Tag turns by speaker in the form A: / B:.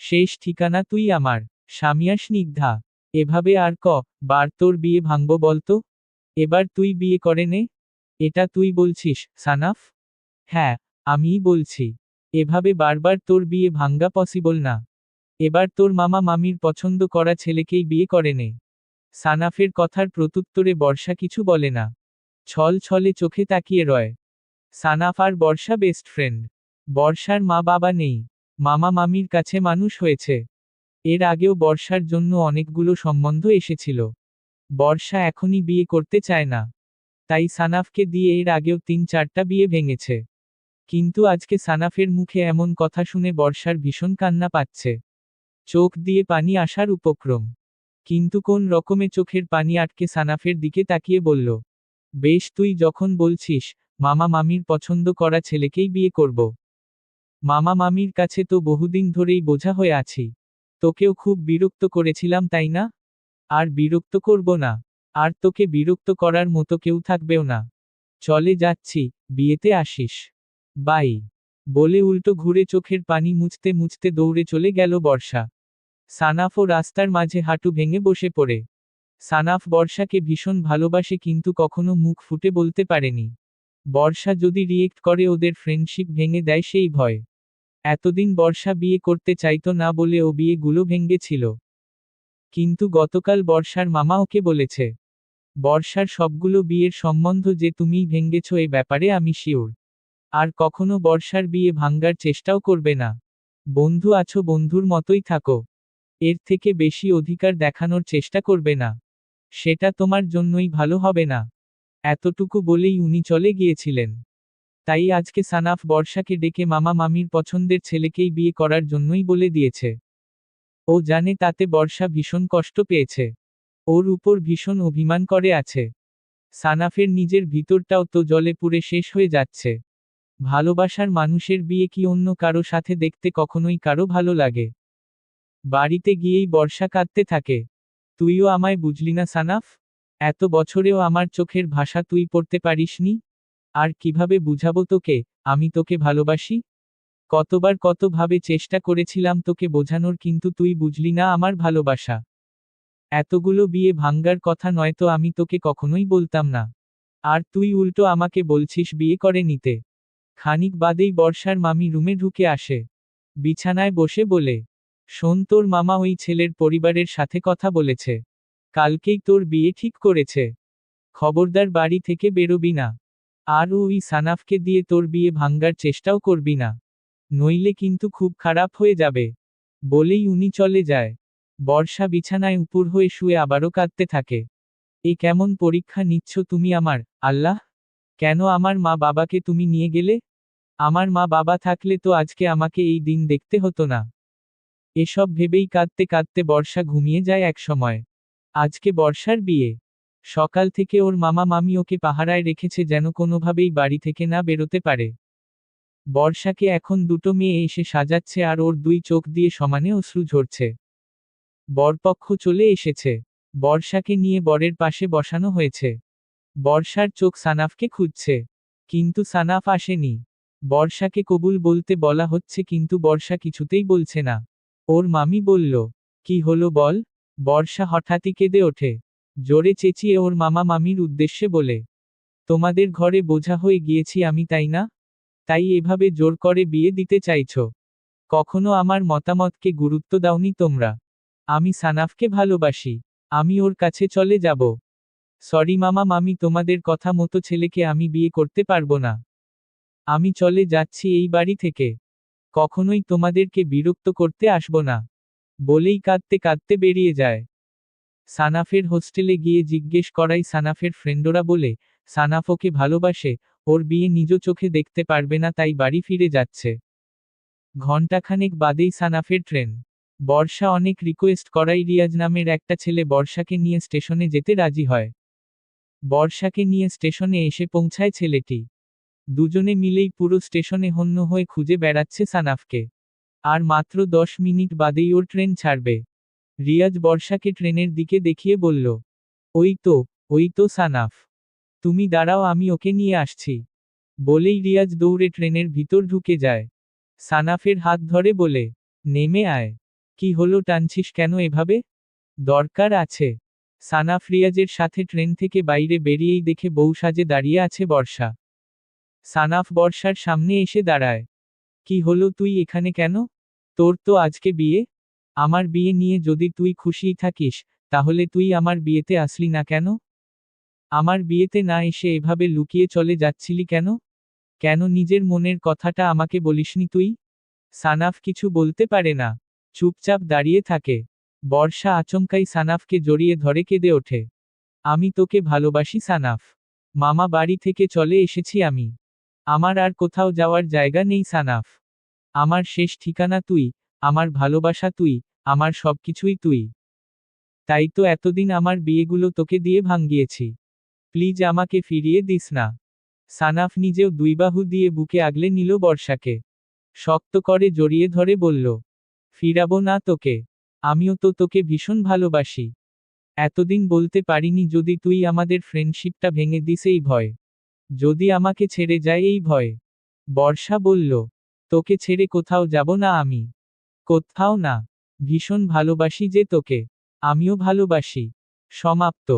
A: শেষ ঠিকানা তুই আমার সামিয়া স্নিগ্ধা। এভাবে আর ক, বার তোর বিয়ে ভাঙব বলতো এবার তুই বিয়ে করে নে। এটা তুই বলছিস, সানাফ? হ্যাঁ আমিই বলছি। এভাবে বারবার তোর বিয়ে ভাঙ্গা পসিবল না। এবার তোর মামা মামির পছন্দ করা ছেলেকেই বিয়ে করে নে। সানাফের কথার প্রত্যুত্তরে বর্ষা কিছু বলে না। ছল ছলে চোখে তাকিয়ে রয়। সানাফ আর বর্ষা বেস্ট ফ্রেন্ড বর্ষার মা বাবা নেই। মামা মামির কাছে মানুষ হয়েছে। এর আগেও বর্ষার জন্য অনেকগুলো সম্বন্ধ এসেছিল। বর্ষা এখনই বিয়ে করতে চায় না। তাই সানাফকে দিয়ে এর আগেও তিন চারটা বিয়ে ভেঙেছে। কিন্তু আজকে সানাফের মুখে এমন কথা শুনে বর্ষার ভীষণ কান্না পাচ্ছে। চোখ দিয়ে পানি আসার উপক্রম। কিন্তু কোন রকমে চোখের পানি আটকে সানাফের দিকে তাকিয়ে বলল, বেশ, তুই যখন বলছিস, মামা মামির পছন্দ করা ছেলেকেই বিয়ে করব। মামা মামির কাছে তো বহুদিন ধরেই বোঝা হয়ে আছি। তোকেও খুব বিরক্ত করেছিলাম, তাই না? আর বিরক্ত করব না। আর তোকে বিরক্ত করার মতো কেউ থাকবেও না। চলে যাচ্ছি, বিয়েতে আসিস। বাই। বলে উল্টো ঘুরে চোখের পানি মুছতে মুছতে দৌড়ে চলে গেল বর্ষা। সানাফও রাস্তার মাঝে হাঁটু ভেঙে বসে পড়ে। সানাফ বর্ষাকে ভীষণ ভালোবাসে কিন্তু কখনো মুখ ফুটে বলতে পারেনি। বর্ষা যদি রিয়েক্ট করে ওদের ফ্রেন্ডশিপ ভেঙে দেয় সেই ভয়। এতদিন বর্ষা বিয়ে করতে চাইতো না বলে ও বিয়েগুলো ভেঙ্গেছিল কিন্তু গতকাল বর্ষার মামা ওকে বলেছে, বর্ষার সবগুলো বিয়ের সম্বন্ধ যে তুমিই ভেঙ্গেছ এ ব্যাপারে আমি শিওর। আর কখনো বর্ষার বিয়ে ভাঙ্গার চেষ্টাও করবে না। বন্ধু আছো বন্ধুর মতোই থাকো। এর থেকে বেশি অধিকার দেখানোর চেষ্টা করবে না। সেটা তোমার জন্যই ভালো হবে না। এতটুকু বলেই উনি চলে গিয়েছিলেন। তাই আজকে সানাফ বর্ষাকে ডেকে মামা মামির পছন্দের ছেলেকেই বিয়ে করার জন্যই বলে দিয়েছে। ও জানে তাতে বর্ষা ভীষণ কষ্ট পেয়েছে। ওর উপর ভীষণ অভিমান করে আছে। সানাফের নিজের ভিতরটাও তো জলে পুড়ে শেষ হয়ে যাচ্ছে। ভালোবাসার মানুষের বিয়ে কি অন্য কারও সাথে দেখতে কখনোই কারও ভালো লাগে? বাড়িতে গিয়েই বর্ষা কাঁদতে থাকে। তুইও আমায় বুঝলি না সানাফ? এত বছরেও আমার চোখের ভাষা তুই পড়তে পারিসনি? আর কীভাবে বুঝাবো তোকে? আমি তোকে ভালোবাসি? কতবার কতভাবে চেষ্টা করেছিলাম তোকে বোঝানোর, কিন্তু তুই বুঝলি না আমার ভালোবাসা। এতগুলো বিয়ে ভাঙ্গার কথা নয়তো আমি তোকে কখনোই বলতাম না। আর তুই উল্টো আমাকে বলছিস বিয়ে করে নিতে। খানিক বাদেই বর্ষার মামি রুমে ঢুকে আসে। বিছানায় বসে বলে, শোন তোর মামা ওই ছেলের পরিবারের সাথে কথা বলেছে। কালকেই তোর বিয়ে ঠিক করেছে। খবরদার বাড়ি থেকে বেরোবি না। আর ওই সানাফকে দিয়ে তোর বিয়ে ভাঙ্গার চেষ্টাও করবি না। নইলে কিন্তু খুব খারাপ হয়ে যাবে। বলেই উনি চলে যায়। বর্ষা বিছানায় উপর হয়ে শুয়ে আবারও কাঁদতে থাকে। এ কেমন পরীক্ষা নিচ্ছ তুমি আমার, আল্লাহ? কেন আমার মা বাবাকে তুমি নিয়ে গেলে? আমার মা বাবা থাকলে তো আজকে আমাকে এই দিন দেখতে হতো না। এসব ভেবেই কাঁদতে কাঁদতে বর্ষা ঘুমিয়ে যায় এক সময় আজকে বর্ষার বিয়ে। সকাল থেকে ওর মামা মামি ওকে পাহারায় রেখেছে যেন কোনোভাবেই বাড়ি থেকে না বেরোতে পারে। বর্ষাকে এখন দুটো মেয়ে এসে সাজাচ্ছে আর ওর দুই চোখ দিয়ে সমানে অশ্রু ঝরছে। বরপক্ষ চলে এসেছে। বর্ষাকে নিয়ে বরের পাশে বসানো হয়েছে। বর্ষার চোখ সানাফকে খুঁজছে। কিন্তু সানাফ আসেনি। বর্ষাকে কবুল বলতে বলা হচ্ছে কিন্তু বর্ষা কিছুতেই বলছে না। ওর মামি বলল, কি হলো বল? বর্ষা হঠাৎই কেঁদে ওঠে। জোরে চেঁচিয়ে ওর মামা মামির উদ্দেশ্যে বলে, তোমাদের ঘরে বোঝা হয়ে গিয়েছি আমি, তাই না? তাই এভাবে জোর করে বিয়ে দিতে চাইছ। কখনো আমার মতামতকে গুরুত্ব দাওনি তোমরা। আমি সানাফকে ভালোবাসি। আমি ওর কাছে চলে যাব। সরি মামা মামি, তোমাদের কথা মতো ছেলেকে আমি বিয়ে করতে পারব না। আমি চলে যাচ্ছি এই বাড়ি থেকে। কখনোই তোমাদেরকে বিরক্ত করতে আসব না। বলেই কাঁদতে কাঁদতে বেরিয়ে যায়। সানাফের হোস্টেলে গিয়ে জিজ্ঞেস করাই সানাফের ফ্রেন্ডরা বলে সানাফ ওকে ভালোবাসে, ওর বিয়ে নিজ চোখে দেখতে পারবে না, তাই বাড়ি ফিরে যাচ্ছে। ঘণ্টাখানেক বাদেই সানাফের ট্রেন। বর্ষা অনেক রিকোয়েস্ট করাই রিয়াজ নামের একটা ছেলে বর্ষাকে নিয়ে স্টেশনে যেতে রাজি হয়। বর্ষাকে নিয়ে স্টেশনে এসে পৌঁছায় ছেলেটি। দুজনে মিলেই পুরো স্টেশনে হন্য হয়ে খুঁজে বেড়াচ্ছে সানাফকে। আর মাত্র দশ মিনিট বাদেই ওর ট্রেন ছাড়বে। রিয়াজ বর্ষাকে ট্রেনের দিকে দেখিয়ে বলল, ওই তো ওই তো সানাফ। তুমি দাঁড়াও, আমি ওকে নিয়ে আসছি। বলেই রিয়াজ দৌড়ে ট্রেনের ভিতর ঢুকে যায়। সানাফের হাত ধরে বলে, নেমে আয়। কি হলো, টানছিস কেন এভাবে? দরকার আছে। সানাফ রিয়াজের সাথে ট্রেন থেকে বাইরে বেরিয়েই দেখে বউ সাজে দাঁড়িয়ে আছে বর্ষা। সানাফ বর্ষার সামনে এসে দাঁড়ায়, কি হলো, তুই এখানে কেন? তোর তো আজকে বিয়ে। আমার বিয়ে নিয়ে যদি তুই খুশিই থাকিস, তাহলে তুই আমার বিয়েতে আসলি না কেন? আমার বিয়েতে না এসে এভাবে লুকিয়ে চলে যাচ্ছিলি কেন? কেন নিজের মনের কথাটা আমাকে বলিসনি তুই? সানাফ কিছু বলতে পারে না। চুপচাপ দাঁড়িয়ে থাকে। বর্ষা আচমকাই সানাফকে জড়িয়ে ধরে কেঁদে ওঠে। আমি তোকে ভালোবাসি সানাফ। মামা বাড়ি থেকে চলে এসেছি আমি। আমার আর কোথাও যাওয়ার জায়গা নেই সানাফ। আমার শেষ ঠিকানা তুই। আমার ভালোবাসা তুই, আমার সবকিছুই তুই। তাই তো এতদিন আমার বিয়েগুলো তোকে দিয়ে ভাঙ্গিয়েছি। প্লিজ আমাকে ফিরিয়ে দিস না। সানাফ নিজেও দুই বাহু দিয়ে বুকে আগলে নিল বর্ষাকে। শক্ত করে জড়িয়ে ধরে বলল, ফিরাবো না তোকে। আমিও তো তোকে ভীষণ ভালোবাসি। এতদিন বলতে পারিনি যদি তুই আমাদের ফ্রেন্ডশিপটা ভেঙে দিস এই ভয়। যদি আমাকে ছেড়ে যায় এই ভয়। বর্ষা বলল, তোকে ছেড়ে কোথাও যাব না আমি। কোথাও না। ভীষণ ভালোবাসি যে তোকে। আমিও ভালোবাসি। সমাপ্ত।